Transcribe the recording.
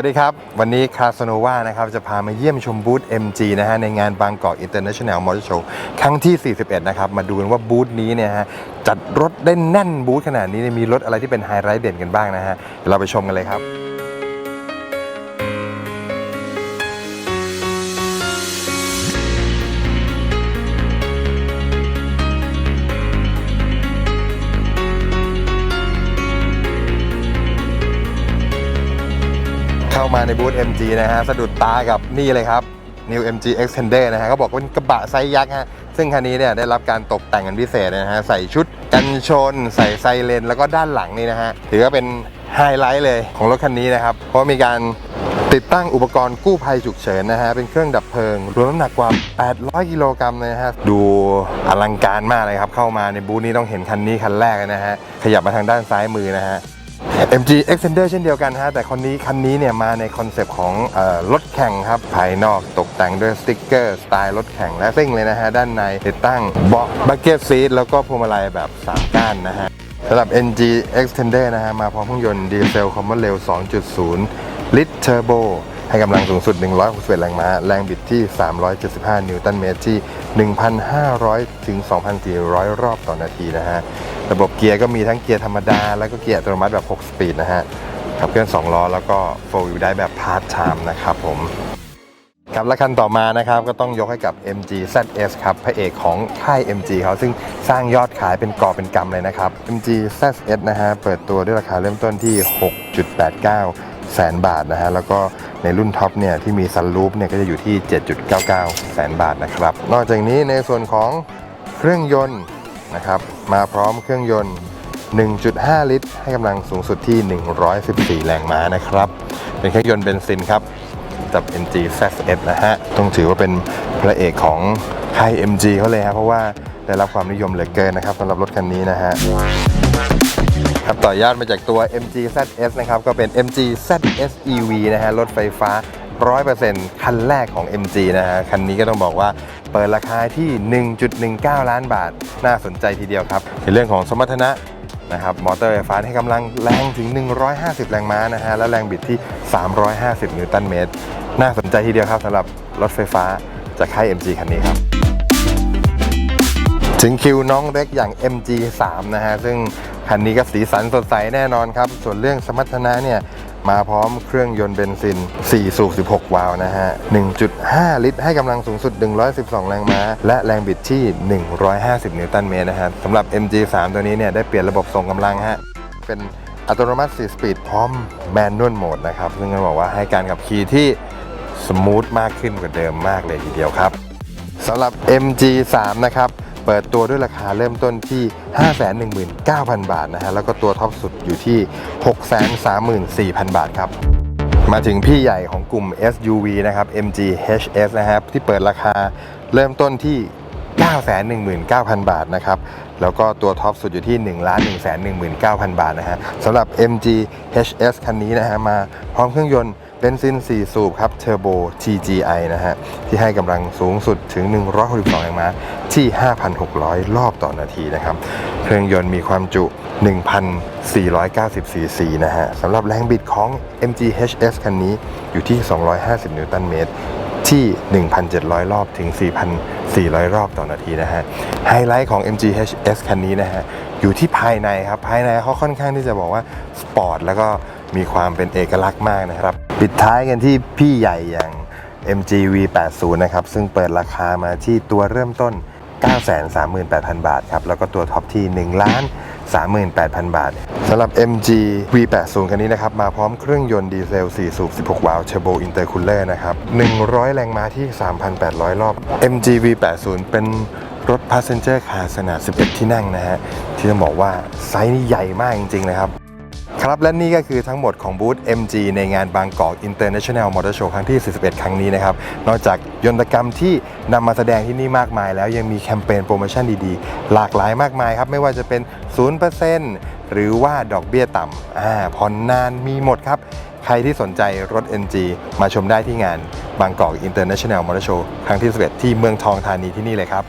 วัสดีครับ วันนี้คาสโนวานะครับจะพามาเยี่ยมชมบูธ MG นะฮะในงานบางกอก International Motor Show ครั้งที่ 41 นะครับ มาดูกันว่าบูธนี้เนี่ยฮะจัดรถได้แน่นบูธขนาดนี้มีรถอะไรที่เป็นไฮไลท์เด่นกันบ้างนะฮะเดี๋ยวเราไปชมกันเลยครับ เข้ามาในบูธ MG นะฮะ สะดุดตากับนี่เลยครับ New MG Extender นะฮะเขาบอกว่าเป็นกระบะไซส์ยักษ์ฮะ ซึ่งคันนี้เนี่ยได้รับการตกแต่งกันพิเศษนะฮะ ใส่ชุดกันชน ใส่ไซเรนแล้วก็ด้านหลังนี่นะฮะ ถือว่าเป็นไฮไลท์เลยของรถคันนี้นะครับ เพราะมีการติดตั้งอุปกรณ์กู้ภัยฉุกเฉินนะฮะ เป็นเครื่องดับเพลิง รวมน้ำหนักกว่า 800 กิโลกรัมเลยนะฮะ ดูอลังการมากเลยครับ เข้ามาในบูธนี้ต้องเห็นคันนี้คันแรกนะฮะ ขยับมาทางด้านซ้ายมือนะฮะ MG Extender เช่นเดียวกันฮะแต่คนนี้คันนี้เนี่ยมาในคอนเซปต์ของออรถแข่งครับ ภายนอกตกแต่งด้วยสติกเกอร์สไตล์รถแข่งและซิ่งเลยนะฮะ ด้านในติดตั้งเบาะบักเก็ตซีทแล้วก็พวงมาลัยแบบ 3 ก้านนะฮะสำหรับ NG Extender นะฮะ มาพร้อมเครื่องยนต์ดีเซลคอมมอนเร็ว 2.0 ลิตรเทอร์โบให้กำลังสูงสุด 161 แรงม้า แรงบิดที่ 375 นิวตันเมตรที่ 1,500 ถึง 2,400 รอบต่อนาทีนะฮะ ระบบเกียร์ก็มีทั้งเกียร์ธรรมดา แล้วก็เกียร์อัตโนมัติแบบ 6 สปีดนะฮะขับเคลื่อน 2 ล้อ แล้วก็4 wheel drive แบบพาร์ทไทม์นะครับผมครับและคันต่อมานะครับก็ต้องยกให้กับ MG ZS ครับพระเอกของค่าย MG เขาซึ่งสร้างยอดขายเป็นกอบเป็นกำเลยนะครับ MG ZS นะฮะเปิดตัวด้วยราคาเริ่มต้นที่ 6.89 แสนบาทนะฮะแล้วก็ในรุ่นท็อปเนี่ยที่มีซันรูปเนี่ยก็จะอยู่ที่ 7.99 แสนบาทนะครับ นอกจากนี้ในส่วนของเครื่องยนต์ นะครับ มาพร้อมเครื่องยนต์ 1.5 ลิตร ให้กำลังสูงสุดที่ 114 แรงม้านะครับ เป็นเครื่องยนต์เบนซินครับกับ MG ZS นะฮะ ต้องถือว่าเป็นพระเอกของค่าย MG เขาเลยครับเพราะว่าได้รับความนิยมเหลือเกินนะครับสำหรับรถคันนี้นะฮะครับต่อยอดมาจากตัว MG ZS นะครับ ก็เป็น MG ZS EV นะฮะ รถไฟฟ้า 100%คันแรกของ MG นะฮะ คันนี้ก็ต้องบอกว่าเปิดราคาที่ 1.19 ล้านบาท น่าสนใจทีเดียวครับ ในเรื่องของสมรรถนะนะครับ มอเตอร์ไฟฟ้าให้กำลังแรงถึง 150 แรงม้านะฮะ และแรงบิดที่ 350 นิวตันเมตร น่าสนใจทีเดียวครับสำหรับรถไฟฟ้าจากค่าย MG คันนี้ครับถึงคิวน้องเล็กอย่าง MG3 นะฮะ ซึ่งคันนี้ก็สีสันสดใสแน่นอนครับ ส่วนเรื่องสมรรถนะเนี่ย มาพร้อมเครื่องยนต์เบนซิน 4 สูบ 16 วาล์วนะฮะ 1.5 ลิตร ให้กำลังสูงสุด 112 แรงม้า และแรงบิดที่ 150 นิวตันเมตรนะฮะสำหรับ MG3 ตัวนี้เนี่ยได้เปลี่ยนระบบส่งกำลังฮะ เป็นอัตโนมัติ 4 สปีดพร้อมแมนนวลโหมดนะครับ ซึ่งก็บอกว่าให้การขับขี่ที่สมูทมากขึ้นกว่าเดิมมากเลยทีเดียวครับสำหรับ MG3 นะครับ เปิดตัวด้วยราคาเริ่มต้นที่ 519,000 บาทนะฮะแล้วก็ตัวท็อปสุดอยู่ที่ 634,000 บาทครับมาถึงพี่ใหญ่ของกลุ่ม SUV นะครับ MG HS นะครับที่เปิดราคาเริ่มต้นที่ 919,000 บาทนะครับ แล้วก็ตัวท็อปสุดอยู่ที่ 1 1 1 9 0 0 0 บาทนะฮะสำหรับ MG HS คันนี้นะฮะมาพร้อมเครื่องยนต์เบนซิน 4 สูบครับ Turbo TGI นะฮะ ที่ให้กำลังสูงสุดถึง 162แรงม้าที่ 5,600 รอบต่อนาทีนะครับ เครื่องยนต์มีความจุ 1,490 cc นะฮะสำหรับแรงบิดของ MG HS คันนี้อยู่ที่ 250 นิวตันเมตร ที่ 1,700 รอบถึง 4,400 รอบต่อนาทีนะฮะ ไฮไลท์ของ MG HS คันนี้นะฮะ อยู่ที่ภายในครับ ภายในเขาค่อนข้างที่จะบอกว่า สปอร์ตแล้วก็มีความเป็นเอกลักษณ์มากนะครับ ปิดท้ายกันที่พี่ใหญ่อย่าง MG V80 นะครับ ซึ่งเปิดราคามาที่ตัวเริ่มต้น 938,000 บาทครับ แล้วก็ตัวท็อปที่ 1 ล้าน 38,000 บาทสำหรับ MG V80 คันนี้นะครับ มาพร้อมเครื่องยนต์ดีเซล 4 สูบ 16 วาล์วเชอร์โบอินเตอร์คูลเลอร์นะครับ 100 แรงม้าที่ 3,800 รอบ MG V80 เป็นรถ Passenger Car ขนาด 11 ที่นั่งนะฮะ ที่ต้องบอกว่าไซส์นี่ใหญ่มากจริง ๆ นะครับ ครับและนี่ก็คือทั้งหมดของบูธ MG ในงานบางกอก International Motor Show ครั้งที่ 41 ครั้งนี้นะครับ นอกจากยนตกรรมที่นำมาแสดงที่นี่มากมาย แล้วยังมีแคมเปญโปรโมชั่นดีๆ หลากหลายมากมายครับ ไม่ว่าจะเป็น 0%หรือว่าดอกเบี้ยต่ำอ่าผ่อนนานมีหมดครับ ใครที่สนใจรถ MG มาชมได้ที่งานบางกอก International Motor Show ครั้งที่ 11 ที่เมืองทองธานีที่นี่เลยครับ